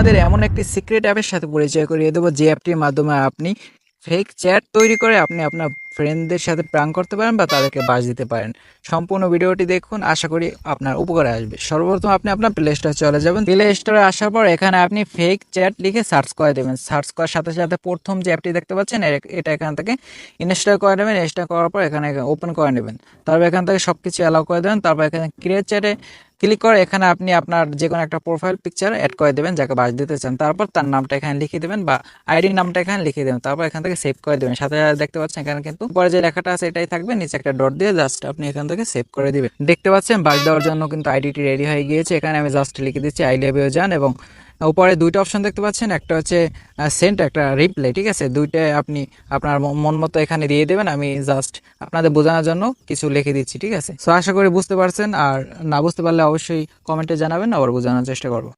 আপনাদের এমন একটি সিক্রেট অ্যাপের সাথে পরিচয় করিয়ে দেবো যে অ্যাপটির মাধ্যমে আপনি ফেক চ্যাট তৈরি করে আপনি আপনার ফ্রেন্ডদের সাথে প্রাং করতে পারেন বা তাদেরকে বাস দিতে পারেন। সম্পূর্ণ ভিডিওটি দেখুন, আশা করি আপনার উপকারে আসবে। সর্বপ্রথম আপনি আপনার প্লে স্টোরে চলে যাবেন। প্লে স্টোরে আসার পর এখানে আপনি ফেক চ্যাট লিখে সার্চ করে দেবেন। সার্চ করার সাথে সাথে প্রথম যে অ্যাপটি দেখতে পাচ্ছেন এটা এখান থেকে ইনস্টল করে নেবেন। ইনস্টল করার পর এখানে ওপেন করে নেবেন। তারপর এখান থেকে সব কিছু অ্যালাউ করে দেবেন। তারপর এখানে ক্রিয়েট চ্যাটে ক্লিক করে এখানে আপনি আপনার যে কোনো একটা প্রোফাইল পিকচার অ্যাড করে দেবেন, যাকে বাস দিতে চান। তারপর তার নামটা এখানে লিখে দেবেন বা আইডি নামটা এখানে লিখে দেবেন। তারপর এখান থেকে সেভ করে দেবেন। সাথে দেখতে পাচ্ছেন এখানে উপরে যে লেখাটা আছে এটাই থাকবে, নিচে একটা ডট দিয়ে জাস্ট আপনি এখান থেকে সেভ করে দিবেন। দেখতে পাচ্ছেন বাস দেওয়ার জন্য কিন্তু আইডিটি রেডি হয়ে গিয়েছে। এখানে আমি জাস্ট লিখে দিচ্ছি আই লেভ যান এবং উপরে দুইটা অপশন দেখতে পাচ্ছেন, একটা হচ্ছে সেন্ট একটা রিপ্লাই ঠিক আছে? দুইটাই আপনি আপনার মন মতো এখানে দিয়ে দেবেন, আমি জাস্ট আপনাদের বোঝানোর জন্য কিছু লিখে দিচ্ছি, ঠিক আছে? সো আশা করি বুঝতে পারছেন, আর না বুঝতে পারলে অবশ্যই কমেন্টে জানাবেন, আবার বোঝানোর চেষ্টা করব।